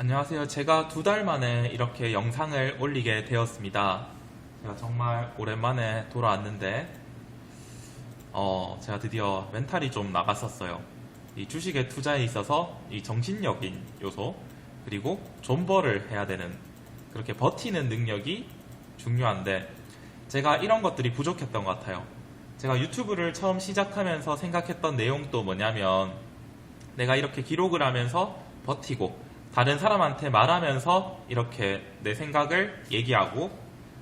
안녕하세요. 제가 두 달 만에 이렇게 영상을 올리게 되었습니다. 제가 정말 오랜만에 돌아왔는데, 어, 제가 드디어 멘탈이 좀 나갔었어요. 이 주식의 투자에 있어서 이 정신력인 요소, 그리고 존버를 해야 되는, 그렇게 버티는 능력이 중요한데, 제가 이런 것들이 부족했던 것 같아요. 제가 유튜브를 처음 시작하면서 생각했던 내용도 뭐냐면, 내가 이렇게 기록을 하면서 버티고, 다른 사람한테 말하면서 이렇게 내 생각을 얘기하고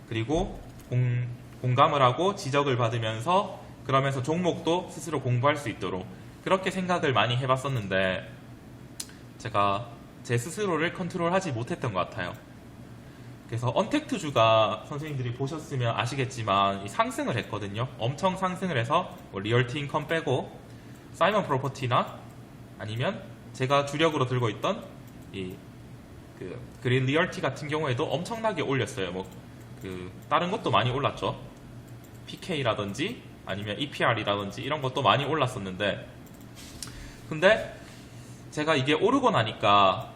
그리고 공, 공감을 하고 지적을 받으면서 그러면서 종목도 스스로 공부할 수 있도록 그렇게 생각을 많이 해봤었는데 제가 제 스스로를 컨트롤하지 못했던 것 같아요. 그래서 언택트주가 선생님들이 보셨으면 아시겠지만 이 상승을 했거든요. 엄청 상승을 해서 뭐 리얼티 인컴 빼고 사이먼 프로퍼티나 아니면 제가 주력으로 들고 있던 이 그 그린 리얼티 같은 경우에도 엄청나게 올렸어요. 뭐 그 다른 것도 많이 올랐죠. PK라든지 아니면 EPR이라든지 이런 것도 많이 올랐었는데 근데 제가 이게 오르고 나니까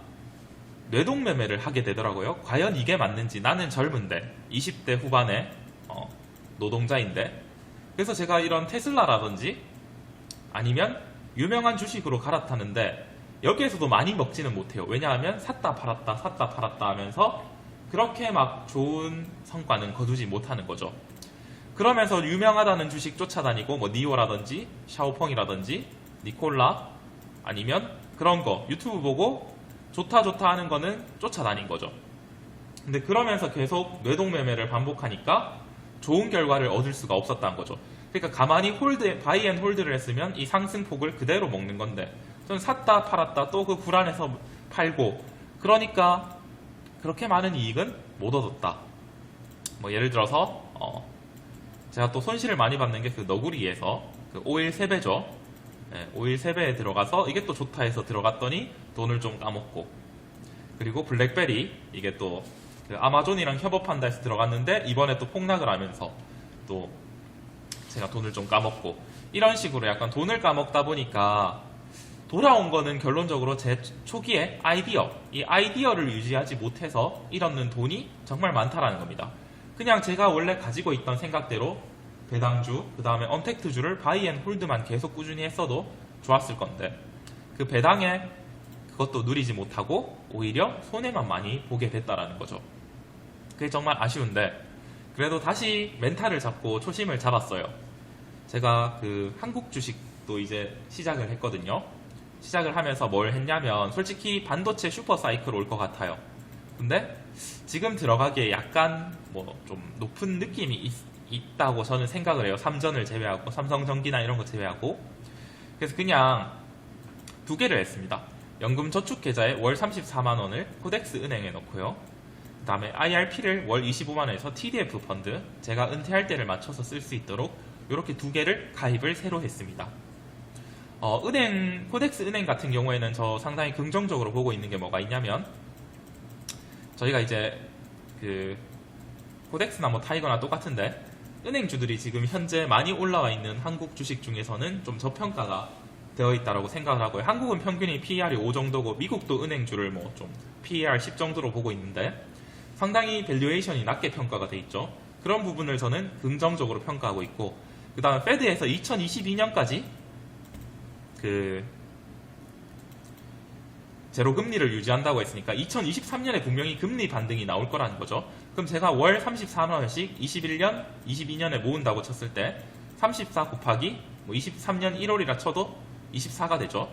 뇌동 매매를 하게 되더라고요. 과연 이게 맞는지 나는 젊은데 20대 후반에 어, 노동자인데 그래서 제가 이런 테슬라라든지 아니면 유명한 주식으로 갈아타는데 여기에서도 많이 먹지는 못해요. 왜냐하면 샀다 팔았다 샀다 팔았다 하면서 그렇게 막 좋은 성과는 거두지 못하는 거죠. 그러면서 유명하다는 주식 쫓아다니고 뭐 니오라든지 샤오펑이라든지 니콜라 아니면 그런 거 유튜브 보고 좋다 좋다 하는 거는 쫓아다닌 거죠. 근데 그러면서 계속 뇌동매매를 반복하니까 좋은 결과를 얻을 수가 없었다는 거죠. 그러니까 가만히 홀드 바이 앤 홀드를 했으면 이 상승폭을 그대로 먹는 건데 저는 샀다 팔았다 또 그 불안해서 팔고 그러니까 그렇게 많은 이익은 못 얻었다. 뭐 예를 들어서 어 제가 또 손실을 많이 받는 게 그 너구리에서 그 오일 세배죠. 네, 오일 세배에 들어가서 이게 또 좋다 해서 들어갔더니 돈을 좀 까먹고 그리고 블랙베리 이게 또 그 아마존이랑 협업한다 해서 들어갔는데 이번에 또 폭락을 하면서 또 제가 돈을 좀 까먹고 이런 식으로 약간 돈을 까먹다 보니까 돌아온 거는 결론적으로 제 초기에 아이디어, 이 아이디어를 유지하지 못해서 잃었는 돈이 정말 많다라는 겁니다. 그냥 제가 원래 가지고 있던 생각대로 배당주, 그 다음에 언택트주를 바이앤 홀드만 계속 꾸준히 했어도 좋았을 건데 그 배당에 그것도 누리지 못하고 오히려 손해만 많이 보게 됐다라는 거죠. 그게 정말 아쉬운데 그래도 다시 멘탈을 잡고 초심을 잡았어요. 제가 그 한국 주식도 이제 시작을 했거든요. 시작을 하면서 뭘 했냐면 솔직히 반도체 슈퍼 사이클 올 것 같아요. 근데 지금 들어가기에 약간 뭐 좀 높은 느낌이 있, 다고 저는 생각을 해요. 삼전을 제외하고 삼성전기나 이런 거 제외하고 그래서 그냥 두 개를 했습니다. 연금 저축 계좌에 월 34만 원을 코덱스 은행에 넣고요. 그 다음에 IRP를 월 25만 원에서 TDF 펀드 제가 은퇴할 때를 맞춰서 쓸 수 있도록 이렇게 두 개를 가입을 새로 했습니다. 어, 은행 코덱스 은행 같은 경우에는 저 상당히 긍정적으로 보고 있는 게 뭐가 있냐면 저희가 이제 그 코덱스나 뭐 타이거나 똑같은데 은행주들이 지금 현재 많이 올라와 있는 한국 주식 중에서는 좀 저평가가 되어 있다라고 생각을 하고요. 한국은 평균이 PER이 5 정도고 미국도 은행주를 뭐 좀 PER 10 정도로 보고 있는데 상당히 밸류에이션이 낮게 평가가 돼 있죠. 그런 부분을 저는 긍정적으로 평가하고 있고 그 다음에 페드에서 2022년까지 그 제로 금리를 유지한다고 했으니까 2023년에 분명히 금리 반등이 나올 거라는 거죠. 그럼 제가 월 34만 원씩 21년, 22년에 모은다고 쳤을 때 34 곱하기 뭐 23년 1월이라 쳐도 24가 되죠.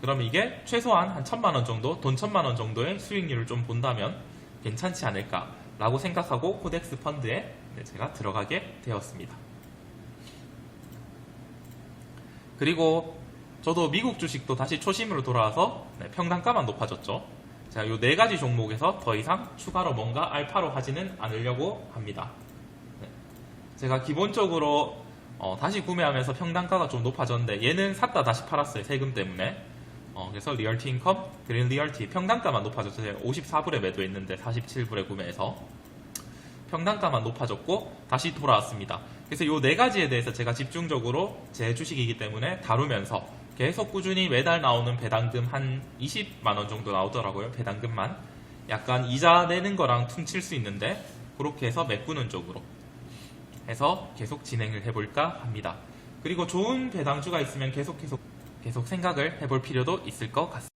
그러면 이게 최소한 한 천만 원 정도, 돈 천만 원 정도의 수익률을 좀 본다면 괜찮지 않을까라고 생각하고 코덱스 펀드에 네, 제가 들어가게 되었습니다. 그리고 저도 미국 주식도 다시 초심으로 돌아와서 네, 평단가만 높아졌죠. 제가 이 네 가지 종목에서 더 이상 추가로 뭔가 알파로 하지는 않으려고 합니다. 네. 제가 기본적으로 어, 다시 구매하면서 평단가가 좀 높아졌는데 얘는 샀다 다시 팔았어요 세금 때문에 어, 그래서 리얼티 인컴, 그린 리얼티 평단가만 높아졌어요 54불에 매도했는데 47불에 구매해서 평단가만 높아졌고 다시 돌아왔습니다 그래서 이 네 가지에 대해서 제가 집중적으로 제 주식이기 때문에 다루면서 계속 꾸준히 매달 나오는 배당금 한 20만 원 정도 나오더라고요. 배당금만. 약간 이자 내는 거랑 퉁칠 수 있는데 그렇게 해서 메꾸는 쪽으로 해서 계속 진행을 해볼까 합니다. 그리고 좋은 배당주가 있으면 계속 계속 계속 생각을 해볼 필요도 있을 것 같습니다.